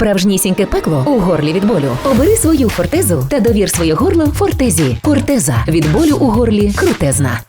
справжнісіньке пекло у горлі від болю. Обери свою фортезу та довір своє горло фортезі. Фортеза від болю у горлі крутезна.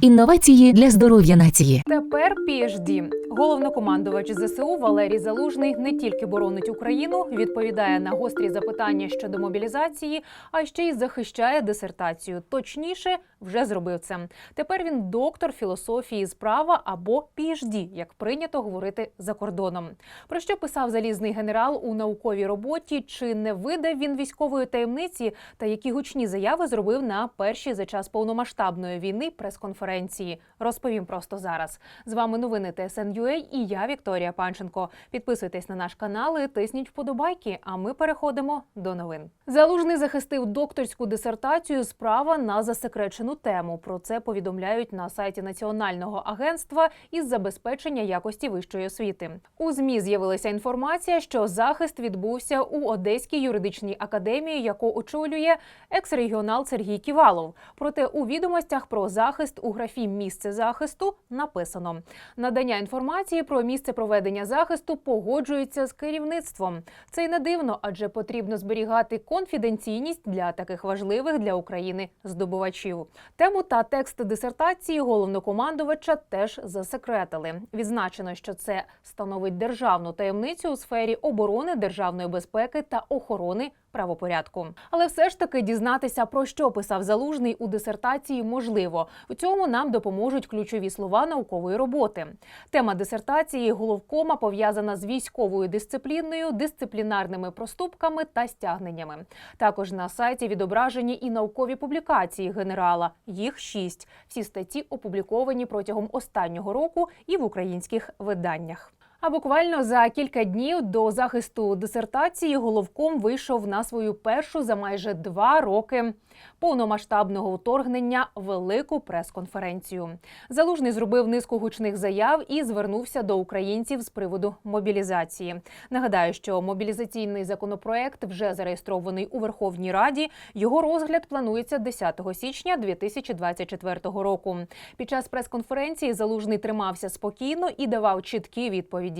Інновації для здоров'я нації. Тепер PHD. Головнокомандувач ЗСУ Валерій Залужний не тільки боронить Україну, відповідає на гострі запитання щодо мобілізації, а ще й захищає дисертацію. Точніше, вже зробив це. Тепер він доктор філософії з права або PHD, як прийнято говорити за кордоном. Про що писав залізний генерал у науковій роботі? Чи не видав він військової таємниці та які гучні заяви зробив на першій за час повномасштабної війни прес-конференції? Розповім просто зараз. З вами новини ТСН.UA і я Вікторія Панченко. Підписуйтесь на наш канал і тисніть вподобайки. А ми переходимо до новин. Залужний захистив докторську дисертацію справа на засекречену тему. Про це повідомляють на сайті Національного агентства із забезпечення якості вищої освіти. У змі з'явилася інформація, що захист відбувся у Одеській юридичній академії, яку очолює екс-регіонал Сергій Ківалов. Проте у відомостях про захист у графі місце захисту написано надання інформації про місце проведення захисту погоджується з керівництвом. Це й не дивно, адже потрібно зберігати конфіденційність для таких важливих для України здобувачів. Тему та текст дисертації головнокомандувача теж засекретили. Відзначено, що це становить державну таємницю у сфері оборони, державної безпеки та охорони правопорядку. Але все ж таки дізнатися про що писав залужний у дисертації можливо. У цьому нам допоможуть ключові слова наукової роботи. Тема дисертації головкома пов'язана з військовою дисципліною, дисциплінарними проступками та стягненнями. Також на сайті відображені і наукові публікації генерала. Їх шість. Всі статті опубліковані протягом останнього року і в українських виданнях. А буквально за кілька днів до захисту дисертації головком вийшов на свою першу за майже два роки повномасштабного вторгнення велику прес-конференцію. Залужний зробив низку гучних заяв і звернувся до українців з приводу мобілізації. Нагадаю, що мобілізаційний законопроект вже зареєстрований у Верховній Раді. Його розгляд планується 10 січня 2024 року. Під час прес-конференції залужний тримався спокійно і давав чіткі відповіді.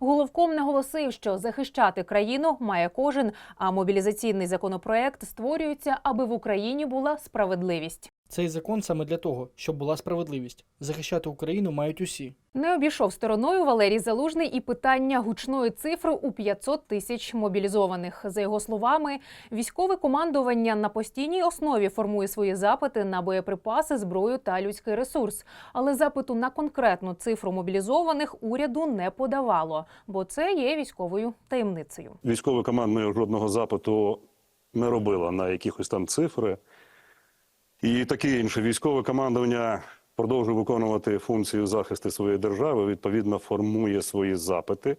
Головком наголосив, що захищати країну має кожен, а мобілізаційний законопроект створюється, аби в Україні була справедливість. Цей закон саме для того, щоб була справедливість. Захищати Україну мають усі. Не обійшов стороною Валерій Залужний і питання гучної цифри у 500 тисяч мобілізованих. За його словами, військове командування на постійній основі формує свої запити на боєприпаси, зброю та людський ресурс. Але запиту на конкретну цифру мобілізованих уряду не подавало, бо це є військовою таємницею. Військове командування жодного запиту не робило на якихось там цифри. І таке інше військове командування продовжує виконувати функцію захисту своєї держави, відповідно, формує свої запити,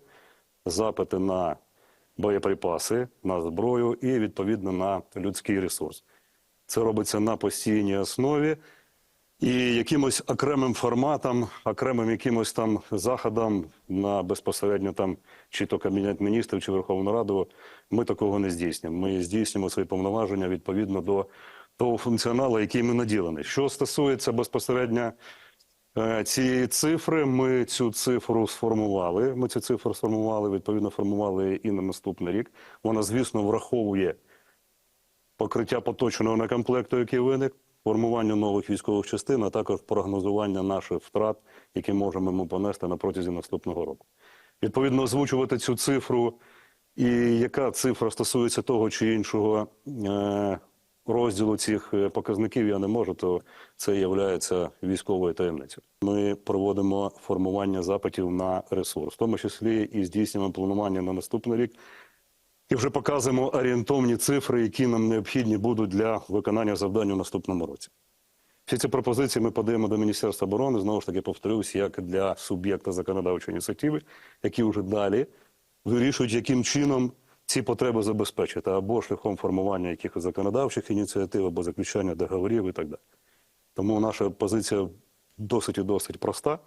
запити на боєприпаси, на зброю і відповідно на людський ресурс. Це робиться на постійній основі. І якимось окремим форматом, окремим якимось там заходом на безпосередньо там чи то Кабінет міністрів, чи Верховну Раду, ми такого не здійснюємо. Ми здійснюємо свої повноваження відповідно до того функціоналу, який ми наділені. Що стосується безпосередньо е, цієї цифри, ми цю цифру сформували. Ми цю цифру сформували, відповідно, формували і на наступний рік. Вона, звісно, враховує покриття поточного некомплекту, який виник, формування нових військових частин, а також прогнозування наших втрат, які можемо ми понести на протязі наступного року. Відповідно, озвучувати цю цифру, і яка цифра стосується того чи іншого е, розділу цих е, показників, я не можу, то це є військовою таємницею. Ми проводимо формування запитів на ресурс, в тому числі і здійснюємо планування на наступний рік. І вже показуємо орієнтовні цифри, які нам необхідні будуть для виконання завдань у наступному році. Всі ці пропозиції ми подаємо до Міністерства оборони, знову ж таки, повторюсь, як для суб'єкта законодавчої ініціативи, які вже далі вирішують, яким чином ці потреби забезпечити або шляхом формування якихось законодавчих ініціатив, або заключання договорів і так далі. Тому наша позиція досить і досить проста.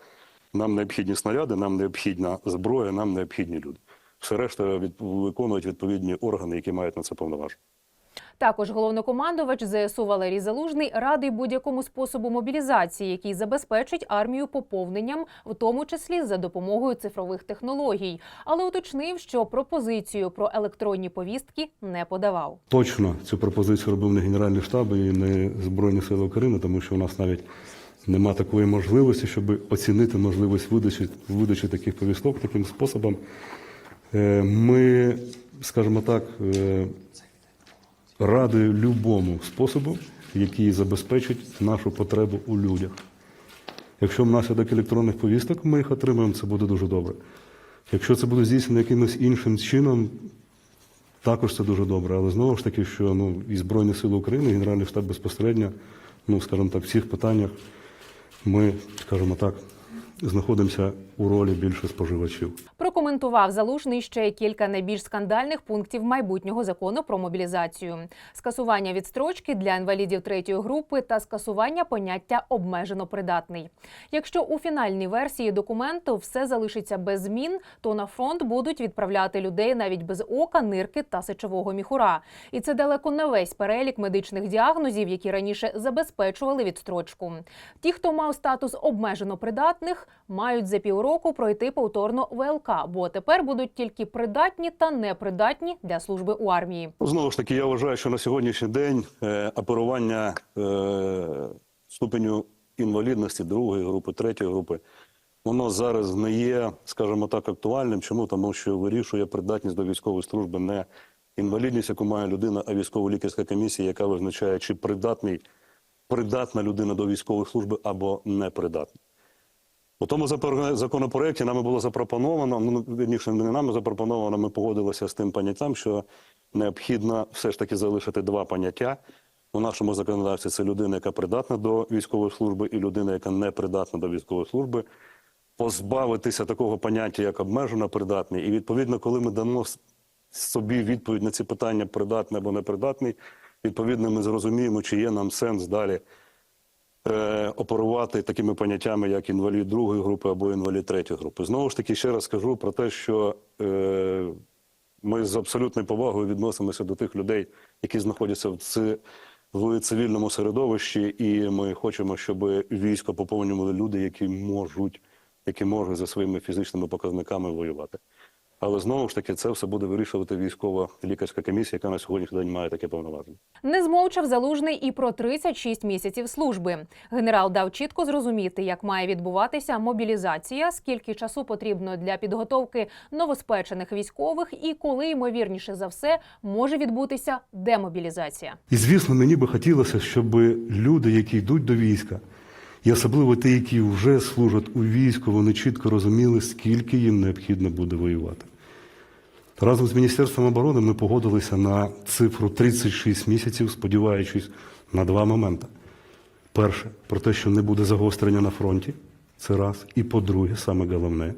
Нам необхідні снаряди, нам необхідна зброя, нам необхідні люди. Все решта від, виконують відповідні органи, які мають на це повноваження. Також головнокомандувач ЗСУ Валерій Залужний радий будь-якому способу мобілізації, який забезпечить армію поповненням, в тому числі за допомогою цифрових технологій, але уточнив, що пропозицію про електронні повістки не подавав. Точно цю пропозицію робив не Генеральний штаб і не Збройні Сили України, тому що у нас навіть нема такої можливості, щоб оцінити можливість видачі, видачі таких повісток таким способом. Е, Ми, скажімо так, раді любому способу, який забезпечить нашу потребу у людях. Якщо внаслідок електронних повісток ми їх отримаємо, це буде дуже добре. Якщо це буде здійснено якимось іншим чином, також це дуже добре, але знову ж таки, що ну, і Збройні Сили України, і Генеральний штаб безпосередньо, ну, скажімо так, в цих питаннях ми, скажімо так, знаходимося у ролі більше споживачів. Прокоментував залужний ще кілька найбільш скандальних пунктів майбутнього закону про мобілізацію: скасування відстрочки для інвалідів третьої групи та скасування поняття обмежено придатний. Якщо у фінальній версії документу все залишиться без змін, то на фронт будуть відправляти людей навіть без ока, нирки та сечового міхура. І це далеко не весь перелік медичних діагнозів, які раніше забезпечували відстрочку. Ті, хто мав статус обмежено придатних, мають за півроку пройти повторно ВЛК, бо тепер будуть тільки придатні та непридатні для служби у армії. Ну, Знову ж таки, я вважаю, що на сьогоднішній день е, оперування е, ступеню інвалідності другої групи, третьої групи, воно зараз не є, скажімо так, актуальним. Чому? Тому що вирішує придатність до військової служби не інвалідність, яку має людина, а військово-лікарська комісія, яка визначає, чи придатний, придатна людина до військової служби або непридатна. У тому законопроекті нами було запропоновано, ну вірніше, не нами запропоновано, ми погодилися з тим поняттям, що необхідно все ж таки залишити два поняття. У нашому законодавстві це людина, яка придатна до військової служби, і людина, яка не придатна до військової служби, позбавитися такого поняття, як обмежено придатний. І відповідно, коли ми дамо собі відповідь на ці питання придатний або непридатний, відповідно, ми зрозуміємо, чи є нам сенс далі оперувати такими поняттями, як інвалід другої групи або інвалід третьої групи. Знову ж таки, ще раз скажу про те, що е, ми з абсолютною повагою відносимося до тих людей, які знаходяться в, ци, в цивільному середовищі, і ми хочемо, щоб військо поповнювали люди, які можуть, які можуть за своїми фізичними показниками воювати. Але знову ж таки, це все буде вирішувати військова лікарська комісія, яка на сьогоднішній день має таке повноваження. Не змовчав залужний і про 36 місяців служби. Генерал дав чітко зрозуміти, як має відбуватися мобілізація, скільки часу потрібно для підготовки новоспечених військових, і коли ймовірніше за все може відбутися демобілізація. І звісно, мені би хотілося, щоб люди, які йдуть до війська, і особливо ті, які вже служать у війську, вони чітко розуміли, скільки їм необхідно буде воювати. Разом з Міністерством оборони ми погодилися на цифру 36 місяців, сподіваючись на два моменти. Перше, про те, що не буде загострення на фронті, це раз. І по-друге, саме головне,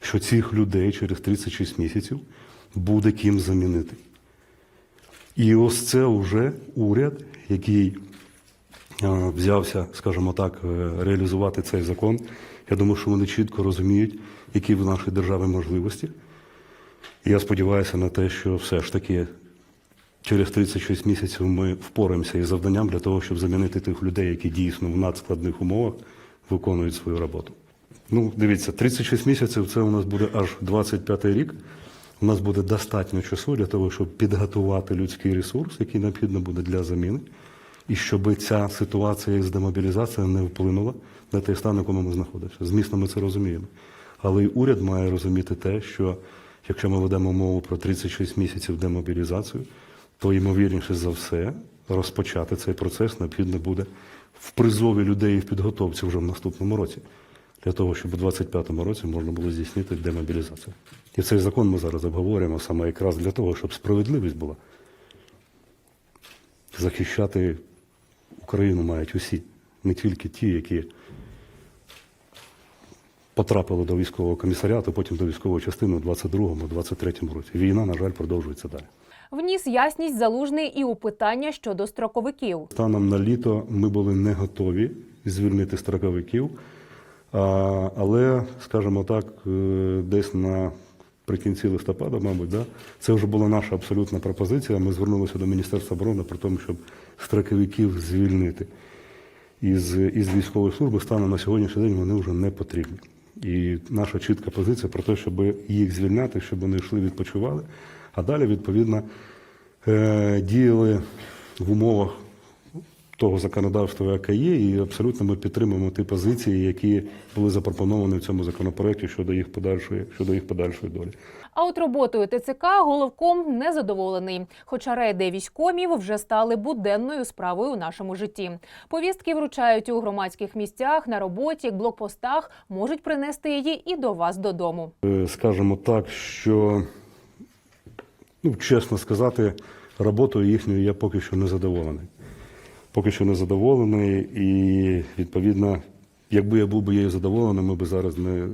що цих людей через 36 місяців буде ким замінити. І ось це вже уряд, який е, взявся, скажімо так, е, реалізувати цей закон. Я думаю, що вони чітко розуміють, які в нашій державі можливості. Я сподіваюся на те, що все ж таки через 36 місяців ми впораємося із завданням для того, щоб замінити тих людей, які дійсно в надскладних умовах виконують свою роботу. Ну, дивіться, 36 місяців це у нас буде аж 25 рік. У нас буде достатньо часу для того, щоб підготувати людський ресурс, який необхідно буде для заміни, і щоб ця ситуація з демобілізацією не вплинула на той стан, в якому ми знаходимося. Змісно, ми це розуміємо. Але і уряд має розуміти те, що якщо ми ведемо мову про 36 місяців демобілізацію, то ймовірніше за все розпочати цей процес необхідно буде в призові людей в підготовці вже в наступному році, для того, щоб у 2025 році можна було здійснити демобілізацію. І цей закон ми зараз обговорюємо саме якраз для того, щоб справедливість була. Захищати Україну мають усі, не тільки ті, які потрапили до військового комісаріату, потім до військової частини у 22-23 році. Війна, на жаль, продовжується далі. Вніс ясність залужний і у питання щодо строковиків. Станом на літо ми були не готові звільнити строковиків, але, скажімо так, е, десь на наприкінці листопада, мабуть, да? це вже була наша абсолютна пропозиція. Ми звернулися до Міністерства оборони про те, щоб строковиків звільнити із, із військової служби станом на сьогоднішній день вони вже не потрібні. І наша чітка позиція про те, щоб їх звільняти, щоб вони йшли, відпочивали, а далі, відповідно, е, діяли в умовах того законодавства, яке є, і абсолютно ми підтримуємо ті позиції, які були запропоновані в цьому законопроекті щодо їх подальшої, щодо їх подальшої долі. А от роботою ТЦК головком незадоволений. Хоча рейди військомів вже стали буденною справою у нашому житті. Повістки вручають у громадських місцях, на роботі, блокпостах, можуть принести її і до вас додому. Е, Скажемо так, що, ну, чесно сказати, роботою їхньою я поки що не задоволений. Поки що не задоволений, і відповідно, якби я був би її задоволений, ми б зараз не,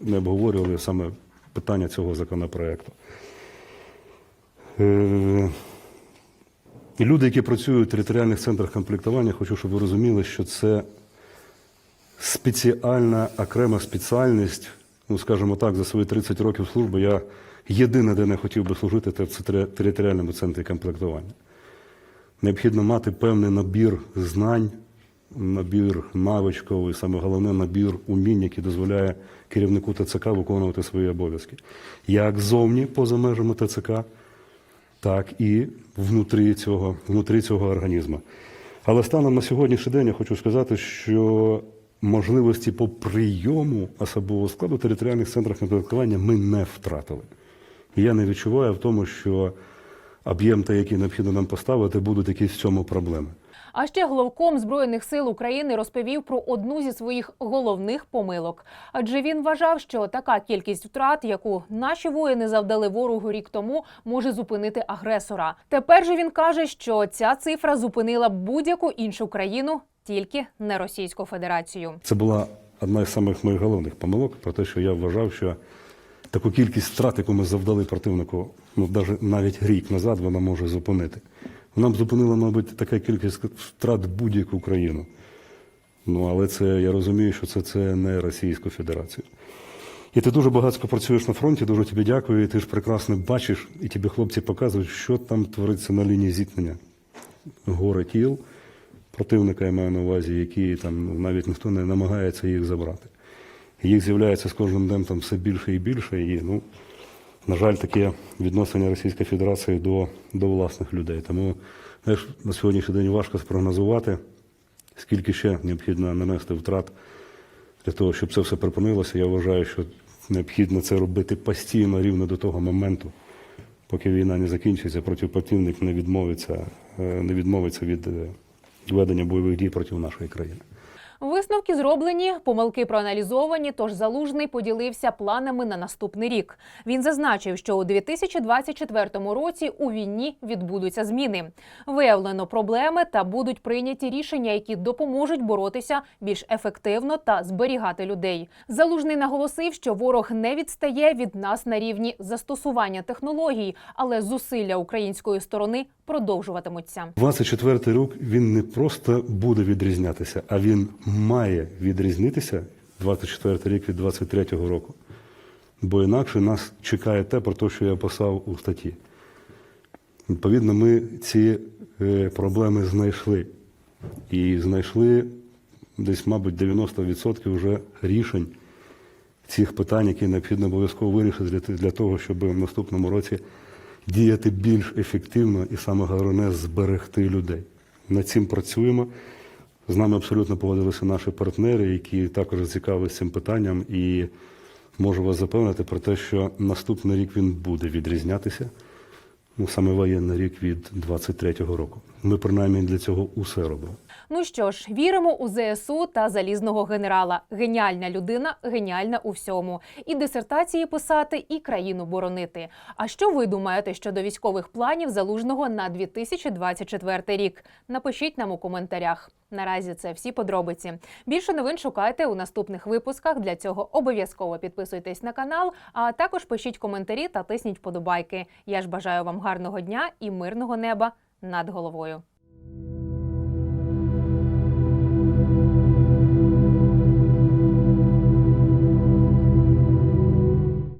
не обговорювали саме питання цього законопроекту. Е, люди, які працюють в територіальних центрах комплектування, хочу, щоб ви розуміли, що це спеціальна окрема спеціальність. Ну, скажімо так, за свої 30 років служби я єдине, де не хотів би служити, це в територіальному центрі комплектування. Необхідно мати певний набір знань, набір навичків і саме головне набір умінь, який дозволяє керівнику ТЦК виконувати свої обов'язки. Як зовні, поза межами ТЦК, так і внутрі цього, внутрі цього організму. Але станом на сьогоднішній день я хочу сказати, що можливості по прийому особового складу в територіальних центрах комплектування ми не втратили. І я не відчуваю в тому, що об'єм, який необхідно нам поставити, будуть якісь в цьому проблеми. А ще головком збройних сил України розповів про одну зі своїх головних помилок. Адже він вважав, що така кількість втрат, яку наші воїни завдали ворогу рік тому, може зупинити агресора. Тепер же він каже, що ця цифра зупинила будь-яку іншу країну, тільки не Російську Федерацію. Це була одна із самих моїх головних помилок про те, що я вважав, що таку кількість втрат, яку ми завдали противнику, ну навіть навіть рік назад, вона може зупинити. Вона б зупинила, мабуть, така кількість втрат будь-яку країну. Ну, але це я розумію, що це, це не Російську Федерацію. І ти дуже багатько працюєш на фронті, дуже тобі дякую, і ти ж прекрасно бачиш, і тобі хлопці показують, що там твориться на лінії зіткнення. Гори тіл противника, я маю на увазі, які там ну, навіть ніхто не намагається їх забрати. Їх з'являється з кожним днем там все більше і більше. І, ну, на жаль, таке відношення Російської Федерації до, до власних людей. Тому знаєш, на сьогоднішній день важко спрогнозувати, скільки ще необхідно нанести втрат для того, щоб це все припинилося. Я вважаю, що необхідно це робити постійно рівно до того моменту, поки війна не закінчиться, проти противник не відмовиться, е, не відмовиться від е, ведення бойових дій проти нашої країни. Висновки зроблені, помилки проаналізовані. Тож залужний поділився планами на наступний рік. Він зазначив, що у 2024 році у війні відбудуться зміни. Виявлено проблеми та будуть прийняті рішення, які допоможуть боротися більш ефективно та зберігати людей. Залужний наголосив, що ворог не відстає від нас на рівні застосування технологій, але зусилля української сторони продовжуватимуться. 24 рік він не просто буде відрізнятися, а він має відрізнитися 24 рік від 23 року. Бо інакше нас чекає те, про те, що я писав у статті. Відповідно, ми ці е, проблеми знайшли. І знайшли десь, мабуть, 90% вже рішень цих питань, які необхідно обов'язково вирішити для того, щоб в наступному році діяти більш ефективно і саме головне зберегти людей. Над цим працюємо. З нами абсолютно погодилися наші партнери, які також зацікавилися цим питанням, і можу вас запевнити про те, що наступний рік він буде відрізнятися. Ну, саме воєнний рік від 23-го року. Ми принаймні для цього усе робимо. Ну що ж, віримо у ЗСУ та залізного генерала. Геніальна людина, геніальна у всьому. І дисертації писати, і країну боронити. А що ви думаєте щодо військових планів залужного на 2024 рік? Напишіть нам у коментарях. Наразі це всі подробиці. Більше новин шукайте у наступних випусках. Для цього обов'язково підписуйтесь на канал, а також пишіть коментарі та тисніть вподобайки. Я ж бажаю вам гарного дня і мирного неба над головою.